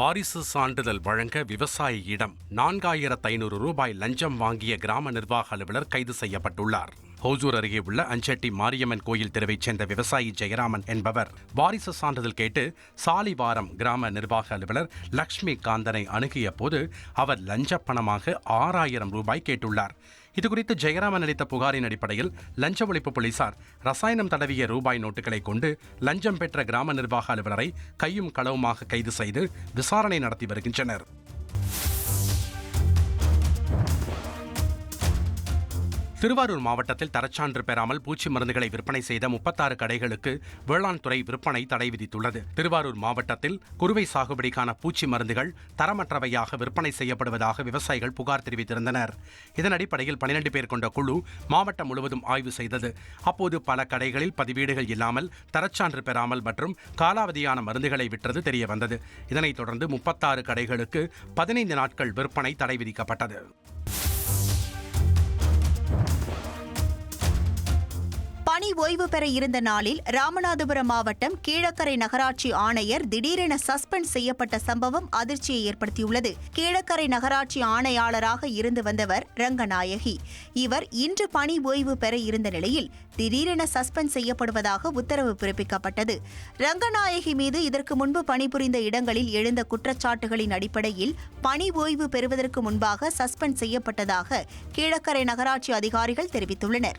வாரிசு சான்றிதழ் வழங்க விவசாயியிடம் நான்காயிரத்து ஐநூறு ரூபாய் லஞ்சம் வாங்கிய கிராம நிர்வாக அலுவலர் கைது செய்யப்பட்டுள்ளார். ஹோசூர் அருகே உள்ள அஞ்செட்டி மாரியம்மன் கோயில் தெருவைச் சேர்ந்த விவசாயி ஜெயராமன் என்பவர் வாரிசு சான்றிதழ் கேட்டு சாலிவாரம் கிராம நிர்வாக அலுவலர் லக்ஷ்மி காந்தனை அணுகிய போது அவர் லஞ்ச பணமாக ஆறாயிரம் ரூபாய் கேட்டுள்ளார். இதுகுறித்து ஜெயராமன் அளித்த புகாரின் அடிப்படையில் லஞ்ச ஒழிப்பு போலீசார் ரசாயனம் தடவிய ரூபாய் நோட்டுகளை கொண்டு லஞ்சம் பெற்ற கிராம நிர்வாக அலுவலரை கையும் களவுமாக கைது செய்து விசாரணை நடத்தி வருகின்றனர். திருவாரூர் மாவட்டத்தில் தரச்சான்று பெறாமல் பூச்சி மருந்துகளை விற்பனை செய்த முப்பத்தாறு கடைகளுக்கு வேளாண் துறை விற்பனை தடை விதித்துள்ளது. திருவாரூர் மாவட்டத்தில் குறுவை சாகுபடிக்கான பூச்சி மருந்துகள் தரமற்றவையாக விற்பனை செய்யப்படுவதாக விவசாயிகள் புகார் தெரிவித்திருந்தனர். இதன் அடிப்படையில் பனிரெண்டு பேர் கொண்ட குழு மாவட்டம் முழுவதும் ஆய்வு செய்தது. அப்போது பல கடைகளில் பதிவீடுகள் இல்லாமல் தரச்சான்று பெறாமல் மற்றும் காலாவதியான மருந்துகளை விற்றது தெரிய வந்தது இதனைத் தொடர்ந்து முப்பத்தாறு கடைகளுக்கு பதினைந்து நாட்கள் விற்பனை தடை விதிக்கப்பட்டது. ஓய்வு பெற இருந்த நாளில் ராமநாதபுரம் மாவட்டம் கீழக்கரை நகராட்சி ஆணையர் திடீரென சஸ்பெண்ட் செய்யப்பட்ட சம்பவம் அதிர்ச்சியை ஏற்படுத்தியுள்ளது. கீழக்கரை நகராட்சி ஆணையாளராக இருந்து வந்தவர் ரங்கநாயகி. இவர் இன்று பணி ஓய்வு பெற இருந்த நிலையில் திடீரென சஸ்பெண்ட் செய்யப்படுவதாக உத்தரவு பிறப்பிக்கப்பட்டது. ரங்கநாயகி மீது இதற்கு முன்பு பணிபுரிந்த இடங்களில் எழுந்த குற்றச்சாட்டுகளின் அடிப்படையில் பணி ஓய்வு பெறுவதற்கு முன்பாக சஸ்பெண்ட் செய்யப்பட்டதாக கீழக்கரை நகராட்சி அதிகாரிகள் தெரிவித்துள்ளனர்.